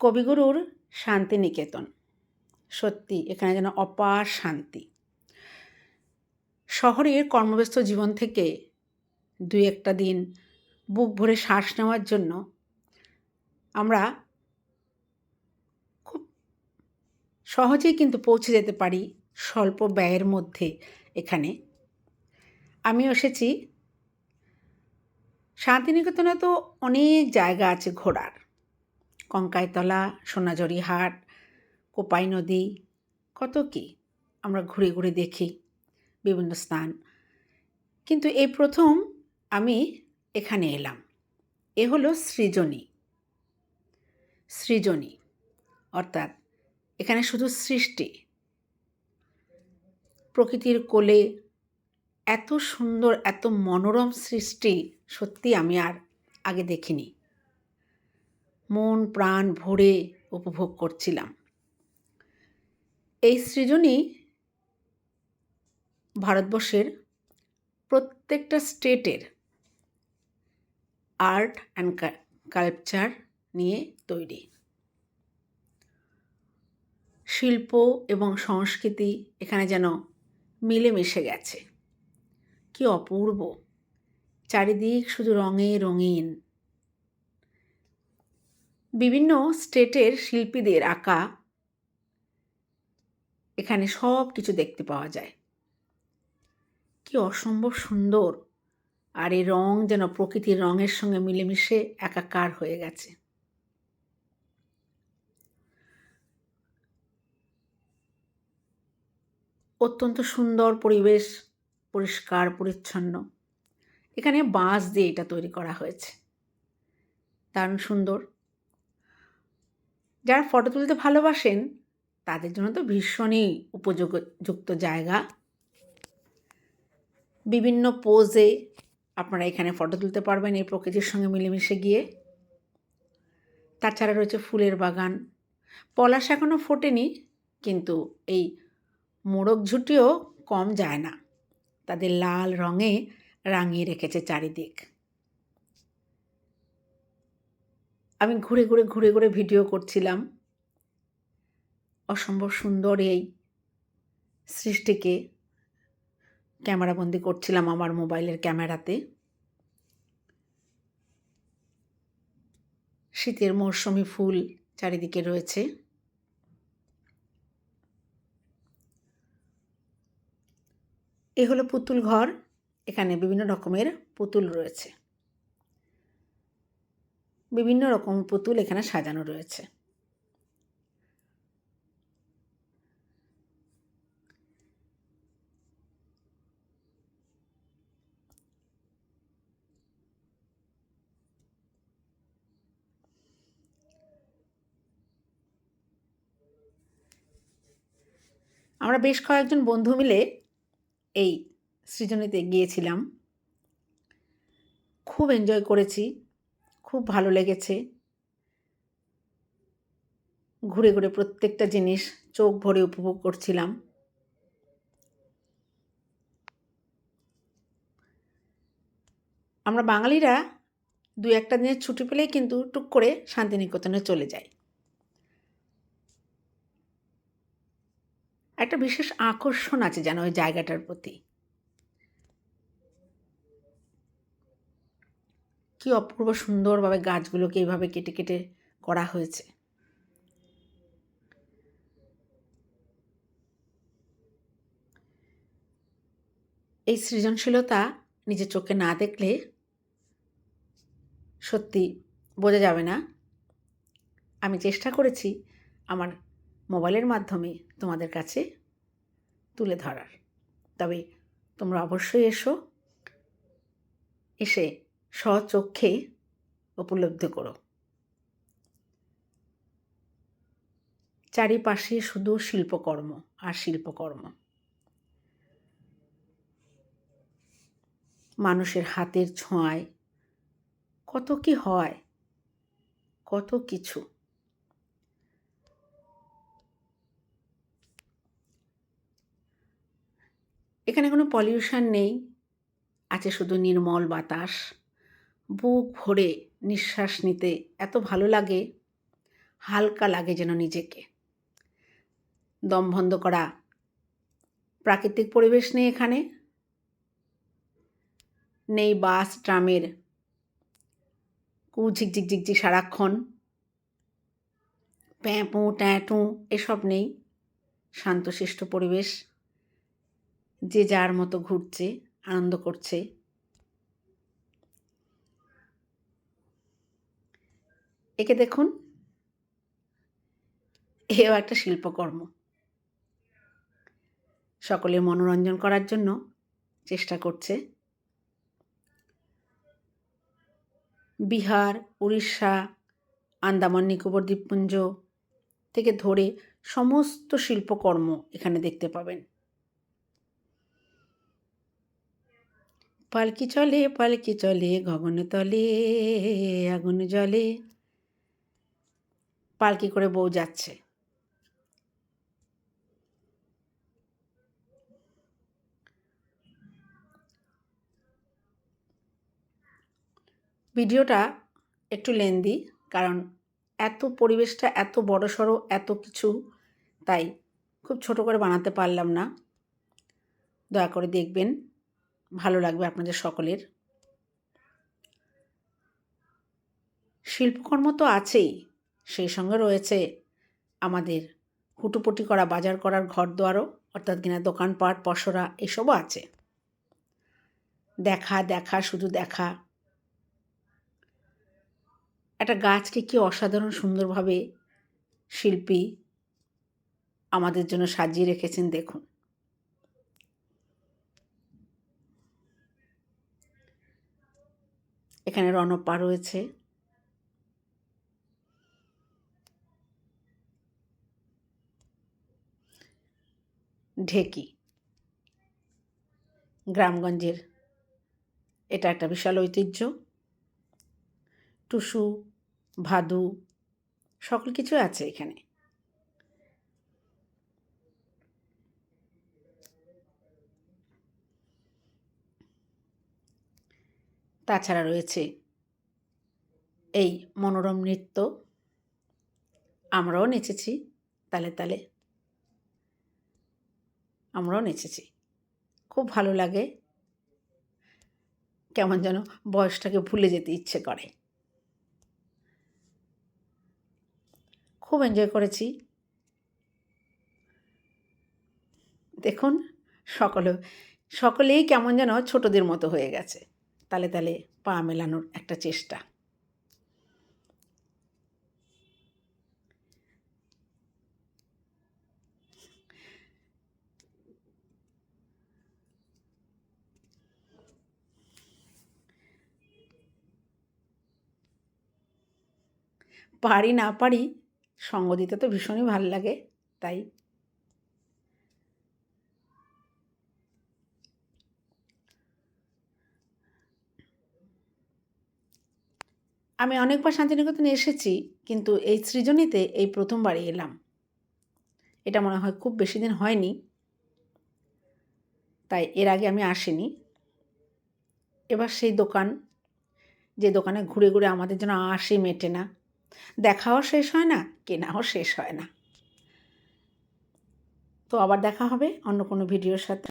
কবিগুরুর শান্তিনিকেতন। সত্যি, এখানে যেন অপার শান্তি। শহরের কর্মব্যস্ত জীবন থেকে দুই একটা দিন বুক ভরে শ্বাস নেওয়ার জন্য আমরা খুব সহজেই কিন্তু পৌঁছে যেতে পারি স্বল্প ব্যয়ের মধ্যে এখানে। আমি এসেছি। শান্তিনিকেতনে তো অনেক জায়গা আছে ঘোরার। কঙ্কাইতলা, সোনাঝুরি হাট, কোপাই নদী, কত কি আমরা ঘুরে ঘুরে দেখি বিভিন্ন স্থান। কিন্তু এই প্রথম আমি এখানে এলাম। এ হলো সৃজনী। সৃজনী, অর্থাৎ এখানে শুধু সৃষ্টি। প্রকৃতির কোলে এত সুন্দর, এত মনোরম সৃষ্টি সত্যি আমি আর আগে দেখিনি। মন প্রাণ ভরে উপভোগ করছিলাম। এই সৃজনী ভারতবর্ষের প্রত্যেকটা স্টেটের আর্ট অ্যান্ড কালচার নিয়ে তৈরি। শিল্প এবং সংস্কৃতি এখানে যেন মিলেমিশে গেছে। কি অপূর্ব। চারিদিক শুধু রঙে রঙিন। বিভিন্ন স্টেটের শিল্পীদের আঁকা এখানে সব কিছু দেখতে পাওয়া যায়। কি অসম্ভব সুন্দর! আর এই রং যেন প্রকৃতির রঙের সঙ্গে মিলেমিশে একাকার হয়ে গেছে। অত্যন্ত সুন্দর পরিবেশ, পরিষ্কার, পরিচ্ছন্ন। এখানে বাঁশ দিয়ে এটা তৈরি করা হয়েছে। দারুণ সুন্দর। যারা ফটো তুলতে ভালোবাসেন, তাদের জন্য তো ভীষণই উপযোগযুক্ত জায়গা। বিভিন্ন পোজে আপনারা এখানে ফটো তুলতে পারবেন এই প্রকৃতির সঙ্গে মিলেমিশে গিয়ে। তাছাড়া রয়েছে ফুলের বাগান। পলাশ এখনও ফোটেনি, কিন্তু এই মোড়ক ঝুঁটিও কম যায় না। তাদের লাল রঙে রাঙিয়ে রেখেছে চারিদিক। আমি ঘুরে ঘুরে ঘুরে ঘুরে ভিডিও করছিলাম। অসম্ভব সুন্দর এই সৃষ্টিকে ক্যামেরাবন্দি করছিলাম আমার মোবাইলের ক্যামেরাতে। শীতের মরশুমি ফুল চারিদিকে রয়েছে। এ হলো পুতুল ঘর। এখানে বিভিন্ন রকমের পুতুল রয়েছে। বিভিন্ন রকম পুতুল এখানে সাজানো রয়েছে। আমরা বেশ কয়েকজন বন্ধু মিলে এই সৃজনীতে গিয়েছিলাম। খুব এনজয় করেছি। খুব ভালো লেগেছে। ঘুরে ঘুরে প্রত্যেকটা জিনিস চোখ ভরে উপভোগ করছিলাম। আমরা বাঙালিরা দু একটা দিনের ছুটি পেলেই কিন্তু টুক করে শান্তিনিকেতনে চলে যাই। একটা বিশেষ আকর্ষণ আছে যেন ওই জায়গাটার প্রতি। কি অপূর্ব সুন্দরভাবে গাছগুলোকে এইভাবে কেটে কেটে করা হয়েছে। এই সৃজনশীলতা নিজের চোখে না দেখলে সত্যি বোঝা যাবে না। আমি চেষ্টা করেছি আমার মোবাইলের মাধ্যমে তোমাদের কাছে তুলে ধরার। তবে তোমরা অবশ্যই এসো, এসে স্বচক্ষে উপলব্ধি করো। চারিপাশে শুধু শিল্পকর্ম আর শিল্পকর্ম। মানুষের হাতের ছোঁয়ায় কত কি হয়, কত কিছু। এখানে কোনো পলিউশন নেই, আছে শুধু নির্মল বাতাস। বুক ভরে নিঃশ্বাস নিতে এত ভালো লাগে, হালকা লাগে যেন নিজেকে। দম বন্ধ করা, প্রাকৃতিক পরিবেশ নেই এখানে? নেই বাস, ট্রামের কু ঝিকঝিক ঝিকঝিক সারাক্ষণ। প্যাঁ পু ট্যাঁ টু এসব নেই। শান্তশিষ্ট পরিবেশ, যে যার মতো ঘুরছে, আনন্দ করছে। একে দেখুন। এও একটা শিল্পকর্ম। সকলের মনোরঞ্জন করার জন্য চেষ্টা করছে। বিহার, উড়িষ্যা, আন্দামান, নিকোবর, দ্বীপপুঞ্জ থেকে ধরে সমস্ত শিল্পকর্ম এখানে দেখতে পাবেন। পালকি চলে পালকি চলে গগনে তলে, আগুন জলে পালকি করে বউ যাচ্ছে। ভিডিওটা একটু লেন্দি, কারণ এত পরিবেশটা এত বড় সড়ো এত কিছু, তাই খুব ছোট করে বানাতে পারলাম না। দয়া করে দেখবেন, ভালো লাগবে আপনাদের সকলের। শিল্পকর্ম তো আছেই। সেই সঙ্গে রয়েছে আমাদের হুটুপুটি করা, বাজার করার ঘর দোয়ারও, অর্থাৎ কিনা দোকানপাট পসরা, এসবও আছে। দেখা দেখা, শুধু দেখা। একটা গাছকে কি অসাধারণ সুন্দরভাবে শিল্পী আমাদের জন্য সাজিয়ে রেখেছেন দেখুন। এখানে রণপা রয়েছে। ঢেকি। গ্রামগঞ্জের এটা একটা বিশাল ঐতিহ্য। টুসু, ভাদু, সকল কিছু আছে এখানে। তাছাড়া রয়েছে এই মনোরম নৃত্য। আমরাও নেচেছি, তালে তালে। আমরাও নেচেছি। খুব ভালো লাগে। কেমন যেন বয়সটাকে ভুলে যেতে ইচ্ছে করে। খুব এনজয় করেছি। দেখুন, সকলে, সকলেই কেমন যেন ছোটদের মতো হয়ে গেছে। তালে তালে পা মেলানোর একটা চেষ্টা। পারি না পারি, সঙ্গ দিতে তো ভীষণই ভালো লাগে, তাই। আমি অনেকবার শান্তিনিকেতনে এসেছি, কিন্তু এই সৃজনীতে এই প্রথমবারই এলাম। এটা মনে হয় খুব বেশি দিন হয়নি, তাই এর আগে আমি আসিনি। এবার সেই দোকান, যে দোকানে ঘুরে ঘুরে আমাদের জন্য আসি মেটে না। দেখাও শেষ হয় না, কেনাও শেষ হয় না। তো আবার দেখা হবে অন্য কোনো ভিডিওর সাথে।